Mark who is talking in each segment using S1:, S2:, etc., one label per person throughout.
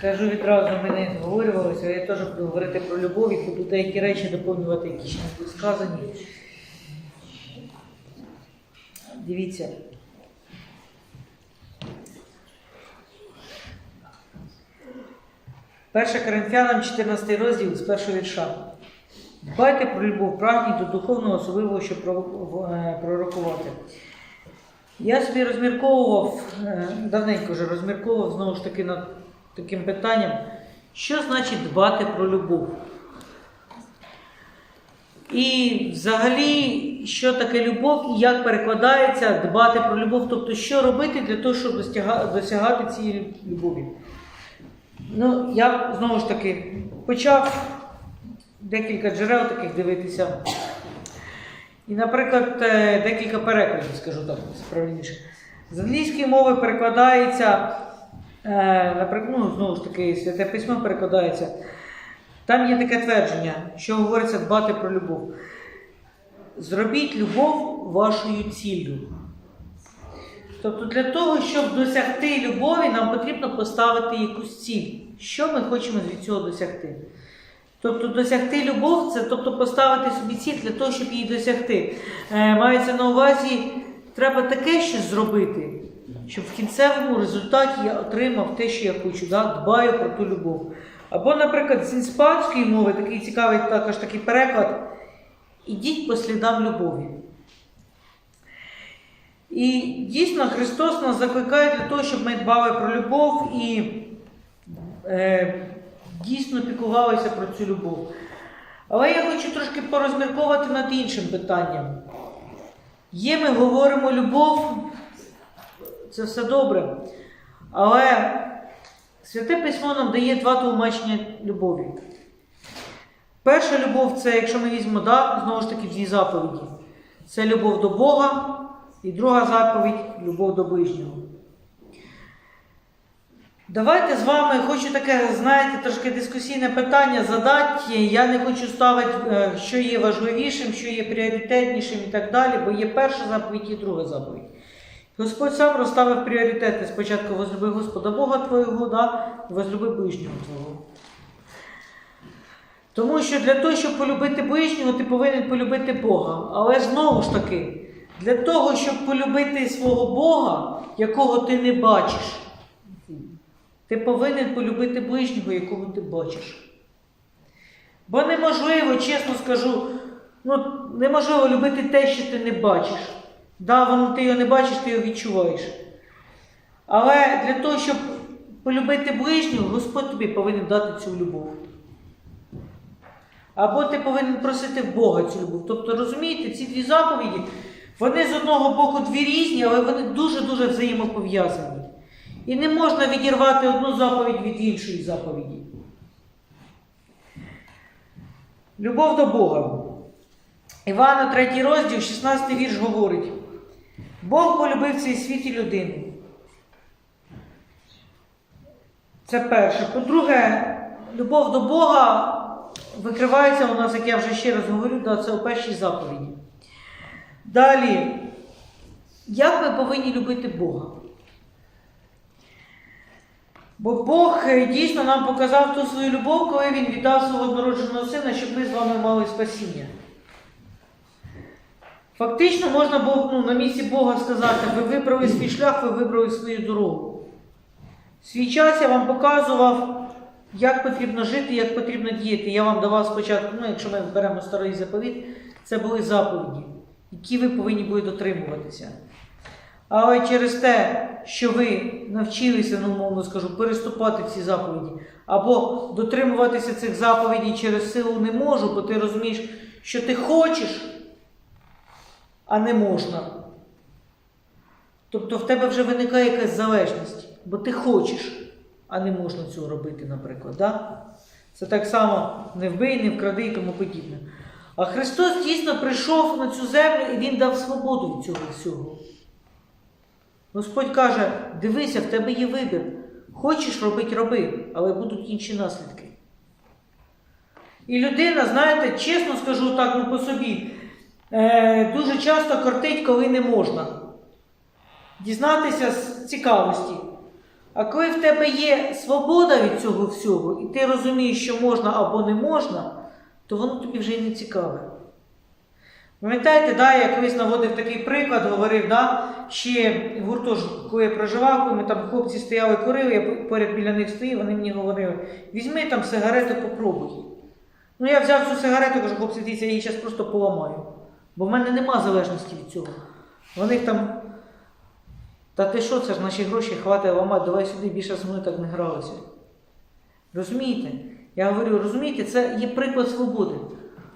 S1: Скажу відразу, ми не зговорювалися, я теж буду говорити про любов і буду деякі речі доповнювати, які ще не були сказані. Дивіться. Перша Коринфянам, 14 розділ з першого вірша. Дбайте про любов, прагніть до духовного особливого, щоб е, пророкувати. Я собі розмірковував, е, давненько вже розмірковував знову ж таки над таким питанням, що значить дбати про любов. І взагалі, що таке любов і як перекладається дбати про любов, тобто що робити для того, щоб досягати цієї любові. Ну, я знову ж таки почав декілька джерел таких дивитися. І, наприклад, е, декілька перекладів, скажу так, справедливіше. З англійської мови перекладається, наприклад, ну, знову ж таки, святе письмо перекладається. Там є таке твердження, що говориться дбати про любов. Зробіть любов вашою ціллю. Тобто для того, щоб досягти любові, нам потрібно поставити якусь ціль. Що ми хочемо від цього досягти? Тобто досягти любов це тобто поставити собі ціль для того, щоб її досягти. Е, мається на увазі, треба таке щось зробити, щоб в кінцевому результаті я отримав те, що я хочу, да? дбаю про ту любов. Або, наприклад, з іспанської мови такий цікавий також такий переклад. Ідіть по слідам любові. І дійсно Христос нас закликає для того, щоб ми дбали про любов і е, дійсно піклувалися про цю любов. Але я хочу трошки порозмірковувати над іншим питанням. Є, ми говоримо любов, це все добре. Але Святе Письмо нам дає два тлумачення любові. Перша любов це, якщо ми візьмемо, да, знову ж таки, дві заповіді. Це любов до Бога, і друга заповідь любов до ближнього. Давайте з вами хочу таке, знаєте, трошки дискусійне питання задати. Я не хочу ставити, е, що є важливішим, що є пріоритетнішим і так далі, бо є перша заповідь і друга заповідь. Господь сам розставив пріоритети. Спочатку возлюби Господа Бога Твого, да, возлюби ближнього Твого. Тому що для того, щоб полюбити ближнього, ти повинен полюбити Бога. Але знову ж таки, для того, щоб полюбити свого Бога, якого ти не бачиш, ти повинен полюбити ближнього, якого ти бачиш. Бо неможливо, чесно скажу, ну, неможливо любити те, що ти не бачиш. Да, воно ти його не бачиш, ти його відчуваєш. Але для того, щоб полюбити ближнього, Господь тобі повинен дати цю любов. Або ти повинен просити Бога цю любов. Тобто, розумієте, ці дві заповіді, вони з одного боку дві різні, але вони дуже-дуже взаємопов'язані. І не можна відірвати одну заповідь від іншої заповіді. Любов до Бога. Івана 3 розділ, 16 вірш говорить: Бог полюбив цей світ і людину. Це перше. По-друге, любов до Бога викривається у нас, як я вже ще раз говорю, да, це у першій заповіді. Далі, як ми повинні любити Бога? Бо Бог е, дійсно нам показав ту свою любов, коли Він віддав свого однородженого сина, щоб ми з вами мали спасіння. Фактично можна було ну, на місці Бога сказати, ви вибрали свій шлях, ви вибрали свою дорогу. Свій час я вам показував, як потрібно жити, як потрібно діяти. Я вам давав спочатку, ну, якщо ми беремо старий заповіт, це були заповіді, які ви повинні були дотримуватися. Але через те, що ви навчилися, ну, мовно скажу, переступати ці заповіді, або дотримуватися цих заповідей через силу не можу, бо ти розумієш, що ти хочеш, а не можна. Тобто в тебе вже виникає якась залежність, бо ти хочеш, а не можна цього робити, наприклад. Да? Це так само не вбий, не вкради і тому подібне. А Христос дійсно прийшов на цю землю і Він дав свободу від цього всього. Господь каже: дивися, в тебе є вибір. Хочеш робити, роби, але будуть інші наслідки. І людина, знаєте, чесно скажу так ну, по собі, е, дуже часто кортить, коли не можна. Дізнатися з цікавості. А коли в тебе є свобода від цього всього, і ти розумієш, що можна або не можна, то воно тобі вже й не цікаве. Пам'ятаєте, да, я колись наводив такий приклад, говорив, да, ще в гуртожитку, коли я проживав, коли ми там хлопці стояли курили, я поряд біля них стоїв, вони мені говорили, візьми там сигарету, попробуй. Ну я взяв цю сигарету, кажу, хлопці, дивіться, я її зараз просто поламаю. Бо в мене нема залежності від цього. Вони там. Та ти що, це ж наші гроші хватить ламати, давай сюди більше зі мною так не гралися. Розумієте? Я говорю, розумієте, це є приклад свободи.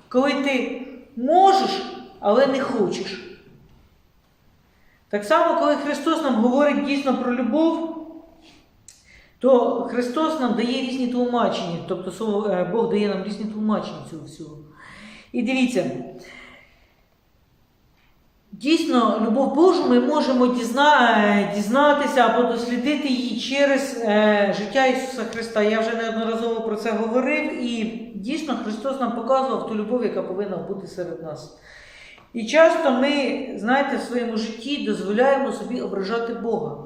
S1: Коли ти можеш, але не хочеш. Так само, коли Христос нам говорить дійсно про любов, то Христос нам дає різні тлумачення, тобто е, Бог дає нам різні тлумачення цього всього. І дивіться, дійсно, любов Божу ми можемо дізна, дізнатися або дослідити її через е, життя Ісуса Христа. Я вже неодноразово про це говорив, і дійсно Христос нам показував ту любов, яка повинна бути серед нас. І часто ми, знаєте, в своєму житті дозволяємо собі ображати Бога.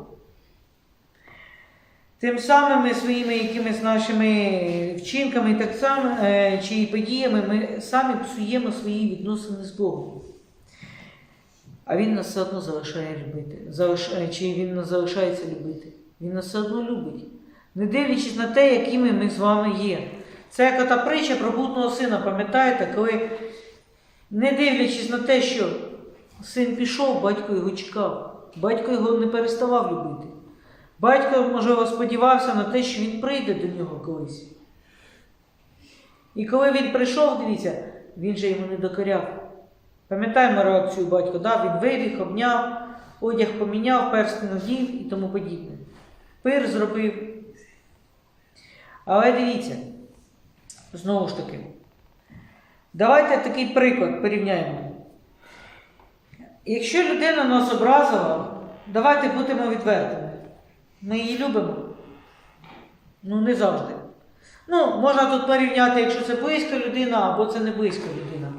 S1: Тим самим ми своїми якимись нашими вчинками, так само, е, чи подіями ми самі псуємо свої відносини з Богом. А Він нас все одно залишає любити. Залиш... е, Чи Він нас залишається любити? Він нас все одно любить. Не дивлячись на те, якими ми з вами є. Це як та притча про блудного сина, пам'ятаєте, коли, не дивлячись на те, що син пішов, батько його чекав. Батько його не переставав любити. Батько, можливо, сподівався на те, що він прийде до нього колись. І коли він прийшов, дивіться, він же йому не докоряв. Пам'ятаємо реакцію батька, да? він вибіг, обняв, одяг поміняв, перстень надів і тому подібне. Пир зробив. Але дивіться, знову ж таки, давайте такий приклад порівняємо. Якщо людина нас образила, давайте будемо відвертими. Ми її любимо. Ну, не завжди. Ну, можна тут порівняти, якщо це близька людина або це не близька людина.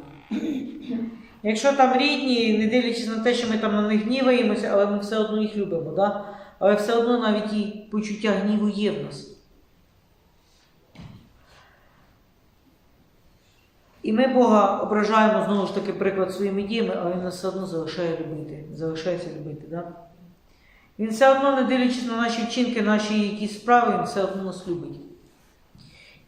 S1: Якщо там рідні, не дивлячись на те, що ми там на них гніваємося, але ми все одно їх любимо, да? але все одно навіть і почуття гніву є в нас. І ми Бога ображаємо знову ж таки приклад своїми діями, але Він нас все одно залишає любити, залишається любити. Да? Він все одно, не дивлячись на наші вчинки, наші якісь справи, він все одно нас любить.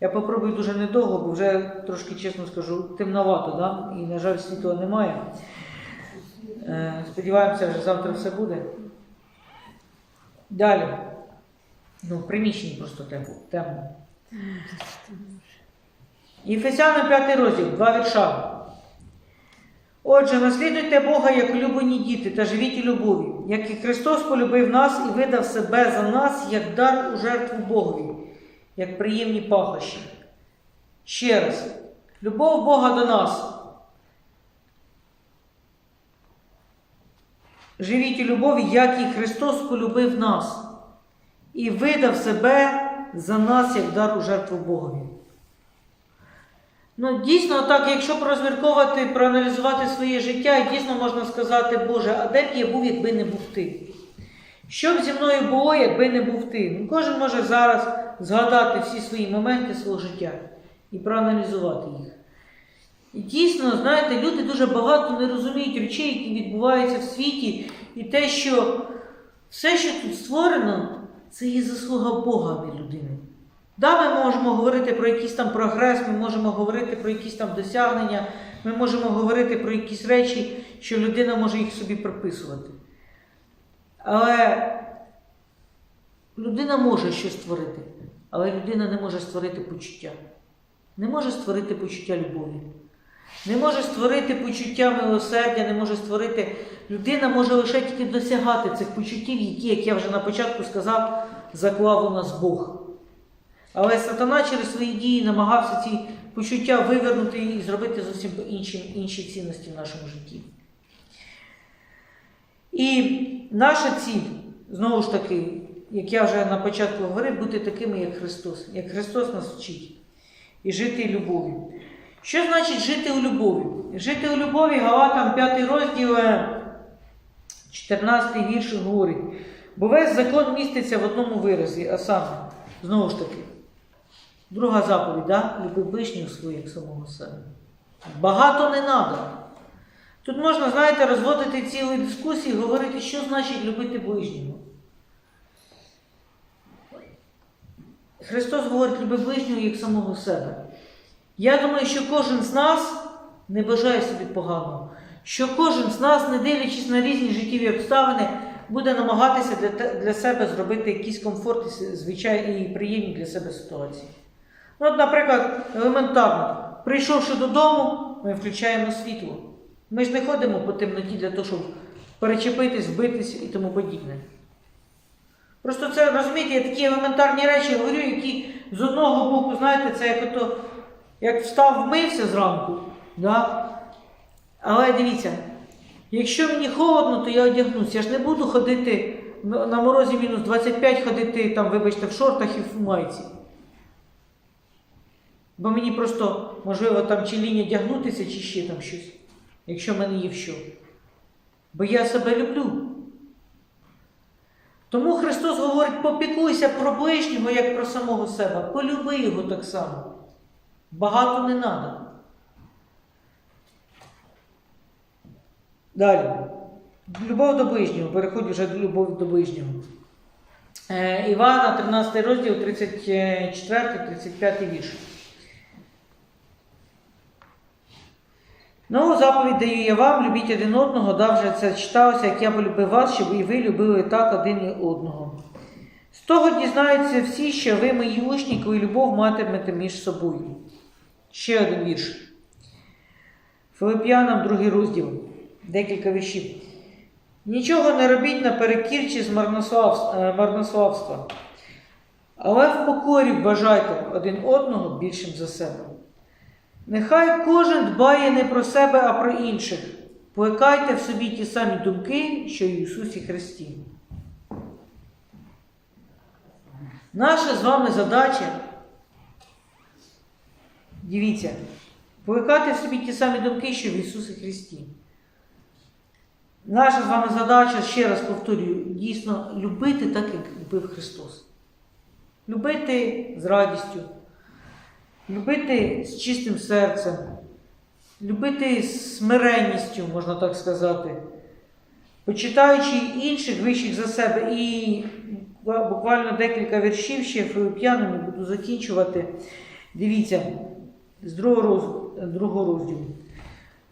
S1: Я попробую дуже недовго, бо вже трошки чесно скажу, темновато, да? і, на жаль, світла немає. Е, Сподіваємося, що завтра все буде. Далі. Ну, в приміщенні просто темно. темно. 5 розділ, два вірша. Отже, наслідуйте Бога як улюблені діти та живіть у любові, як і Христос полюбив нас і видав себе за нас як дар у жертву Богові, як приємні пахощі. Ще раз, любов Бога до нас. Живіть у любові, як і Христос полюбив нас і видав себе за нас як дар у жертву Богові. Ну, дійсно, так, якщо порозмірковувати, проаналізувати своє життя, дійсно можна сказати, Боже, а де б я був, якби не був ти? Що б зі мною було, якби не був ти? Ну, кожен може зараз згадати всі свої моменти свого життя і проаналізувати їх. І дійсно, знаєте, люди дуже багато не розуміють речей, які відбуваються в світі, і те, що все, що тут створено, це є заслуга Бога, не людини. Да, ми можемо говорити про якийсь там прогрес, ми можемо говорити про якісь там досягнення, ми можемо говорити про якісь речі, що людина може їх собі приписувати. Але людина може щось створити, але людина не може створити почуття. Не може створити почуття любові. Не може створити почуття милосердя, не може створити. Людина може лише тільки досягати цих почуттів, які, як я вже на початку сказав, заклав у нас Бог. Але сатана через свої дії намагався ці почуття вивернути і зробити зовсім інші, інші цінності в нашому житті. І наша ціль, знову ж таки, як я вже на початку говорив, бути такими, як Христос, як Христос нас вчить, і жити любов'ю. Що значить жити у любові? Жити у любові Галатам 5 розділ, 14 вірш говорить. Бо весь закон міститься в одному виразі, а саме, знову ж таки, друга заповідь, да? люби ближнього як самого себе. Багато не треба. Тут можна, знаєте, розводити цілі дискусії, говорити, що значить любити ближнього. Христос говорить, люби ближнього як самого себе. Я думаю, що кожен з нас не бажає собі поганого, що кожен з нас, не дивлячись на різні життєві обставини, буде намагатися для, себе зробити якийсь комфорт і приємні для себе ситуації. От, наприклад, елементарно, прийшовши додому, ми включаємо світло. Ми ж не ходимо по темноті для того, щоб перечепитись, вбитись і тому подібне. Просто це, розумієте, я такі елементарні речі говорю, які з одного боку, знаєте, це як ото, як встав, вмився зранку, да? але дивіться, якщо мені холодно, то я одягнусь. Я ж не буду ходити на морозі мінус 25, ходити там, вибачте, в шортах і в майці. Бо мені просто, можливо, там чи лінь одягнутися, чи ще там щось, якщо в мене є що. Бо я себе люблю. Тому Христос говорить, попікуйся про ближнього, як про самого себе. Полюби його так само. Багато не треба. Далі. Любов до ближнього. Переходь вже до любові до ближнього. Е, Івана, 13 розділ, 34-35 вірш. Нову заповідь даю я вам, любіть один одного, дав вже це читалося, як я полюбив вас, щоб і ви любили так один і одного. З того дізнаються всі, що ви мої учні, коли любов матимете між собою. Ще один вірш. Филип'янам, другий розділ, декілька віршів. Нічого не робіть наперекір чи з е, марнославства, але в покорі бажайте один одного більшим за себе. Нехай кожен дбає не про себе, а про інших. Плекайте в собі ті самі думки, що й Ісусі Христі. Наша з вами задача, дивіться, плекати в собі ті самі думки, що в Ісусі Христі. Наша з вами задача, ще раз повторюю, дійсно любити так, як любив Христос. Любити з радістю, любити з чистим серцем, любити з смиренністю, можна так сказати, почитаючи інших вищих за себе. І буквально декілька віршів ще Филип'янами буду закінчувати. Дивіться, з другого, роз... другого розділу.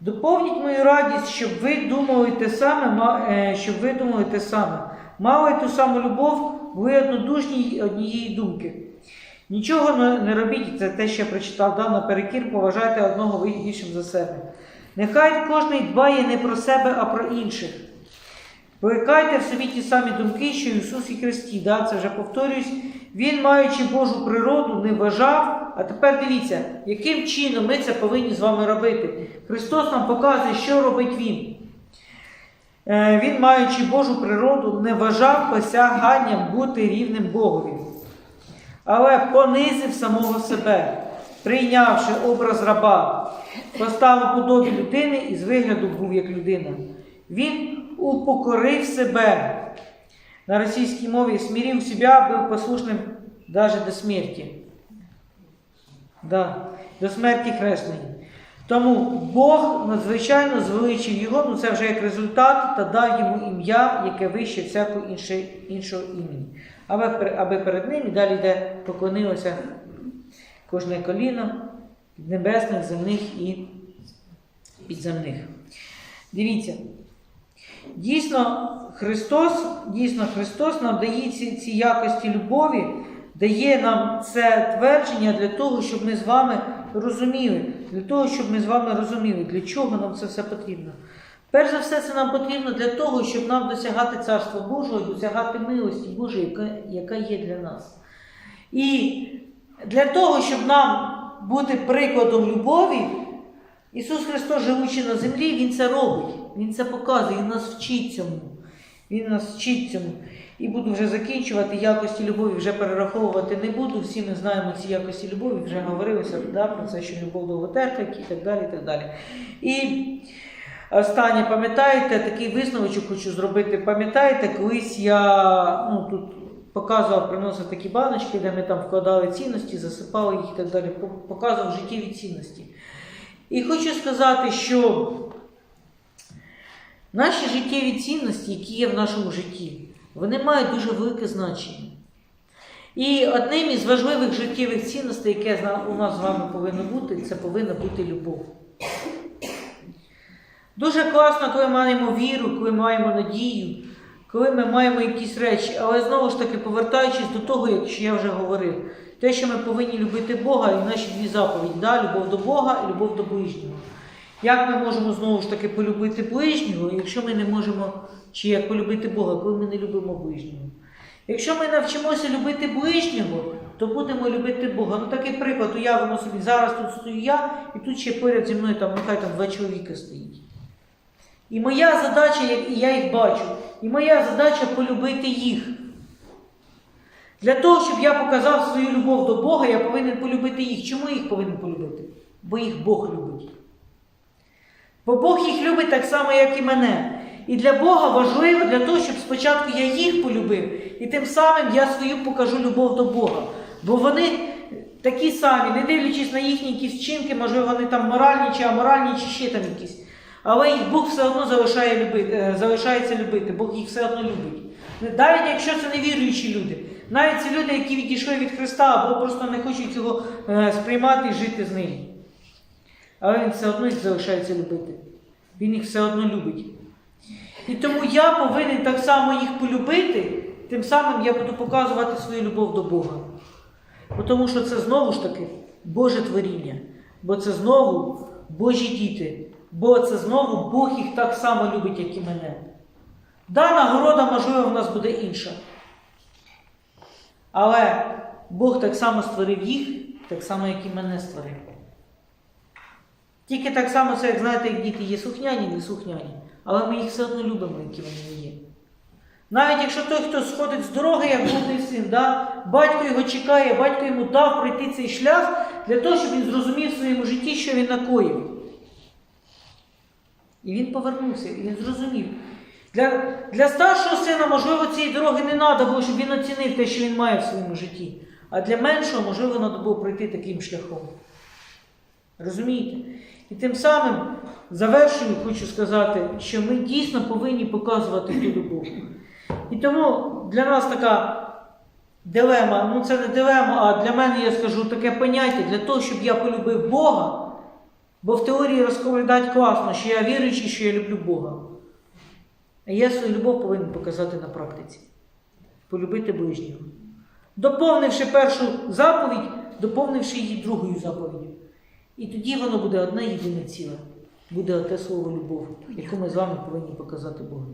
S1: Доповніть мою радість, щоб ви думали те саме, е, щоб ви думали те саме. Мали ту саму любов, були однодушні однієї думки. Нічого не, робіть, це те, що прочитав, да, наперекір, поважайте одного ви більшим за себе. Нехай кожен дбає не про себе, а про інших. Плекайте в собі ті самі думки, що в Ісусі Христі. Да, це вже повторюсь. Він, маючи Божу природу, не бажав. А тепер дивіться, яким чином ми це повинні з вами робити. Христос нам показує, що робить Він. Е, Він, маючи Божу природу, не вважав посяганням бути рівним Богові, але понизив самого себе, прийнявши образ раба, постав у подобі людини і з вигляду був як людина. Він упокорив себе. На російській мові смирив себя, був послушним даже до смерті. Да, до смерті хресної. Тому Бог надзвичайно звеличив його, ну це вже як результат, та дав йому ім'я, яке вище всякого іншого імені. Аби, перед ним і далі йде поклонилося кожне коліно небесних, земних і підземних. Дивіться. Дійсно, Христос, дійсно, Христос нам дає ці, ці якості любові, дає нам це твердження для того, щоб ми з вами розуміли, для того, щоб ми з вами розуміли, для чого нам це все потрібно. Перш за все, це нам потрібно для того, щоб нам досягати Царства Божого, досягати милості Божої, яка, є для нас. І для того, щоб нам бути прикладом любові, Ісус Христос, живучи на землі, Він це робить, Він це показує, Він нас вчить цьому. Він нас вчить цьому. І буду вже закінчувати якості любові, вже перераховувати не буду. Всі ми знаємо ці якості любові, вже говорилося да, про це, що любов довготерпить і так далі. І так далі. І Останнє, пам'ятаєте, такий висновочок хочу зробити. Пам'ятаєте, колись я ну, тут показував, приносив такі баночки, де ми там вкладали цінності, засипали їх і так далі. Показував життєві цінності. І хочу сказати, що наші життєві цінності, які є в нашому житті, вони мають дуже велике значення. І одним із важливих життєвих цінностей, яке у нас з вами повинно бути, це повинна бути любов. Дуже класно, коли маємо віру, коли маємо надію, коли ми маємо якісь речі, але знову ж таки, повертаючись до того, як я вже говорив, те, що ми повинні любити Бога і наші дві заповіді, да? любов до Бога і любов до ближнього. Як ми можемо знову ж таки полюбити ближнього, якщо ми не можемо, чи як полюбити Бога, коли ми не любимо ближнього? Якщо ми навчимося любити ближнього, то будемо любити Бога. Ну такий приклад, уявимо собі, зараз тут стою я, і тут ще поряд зі мною там, нехай там два чоловіка стоїть. І моя задача, і я їх бачу, і моя задача полюбити їх. Для того, щоб я показав свою любов до Бога, я повинен полюбити їх. Чому я їх повинен полюбити? Бо їх Бог любить. Бо Бог їх любить так само, як і мене. І для Бога важливо для того, щоб спочатку я їх полюбив, і тим самим я свою покажу любов до Бога. Бо вони такі самі, не дивлячись на їхні якісь вчинки, можливо, вони там моральні чи аморальні, чи ще там якісь. Але їх Бог все одно залишає любити, е, залишається любити, Бог їх все одно любить. Навіть якщо це не віруючі люди, навіть ці люди, які відійшли від Христа, або просто не хочуть його е, сприймати і жити з ним. Але він все одно їх залишається любити. Він їх все одно любить. І тому я повинен так само їх полюбити, тим самим я буду показувати свою любов до Бога. Бо Тому що це знову ж таки Боже творіння, бо це знову Божі діти, бо це знову Бог їх так само любить, як і мене. Да, нагорода, можливо, в нас буде інша. Але Бог так само створив їх, так само, як і мене створив. Тільки так само, це, як знаєте, як діти є слухняні, не слухняні. Але ми їх все одно любимо, які вони є. Навіть якщо той, хто сходить з дороги, як блудний син, да, батько його чекає, батько йому дав пройти цей шлях для того, щоб він зрозумів в своєму житті, що він накоїв. І він повернувся, і він зрозумів. Для, для старшого сина, можливо, цієї дороги не треба було, щоб він оцінив те, що він має в своєму житті. А для меншого, можливо, треба було пройти таким шляхом. Розумієте? І тим самим завершую, хочу сказати, що ми дійсно повинні показувати ту любов. І тому для нас така дилема, ну це не дилема, а для мене я скажу таке поняття, для того, щоб я полюбив Бога, бо в теорії розповідають класно, що я віруючий, що я люблю Бога. А я свою любов повинен показати на практиці. Полюбити ближнього. Доповнивши першу заповідь, доповнивши її другою заповіддю. І тоді воно буде одне єдине ціле. Буде те слово любов, яку ми з вами повинні показати Богу.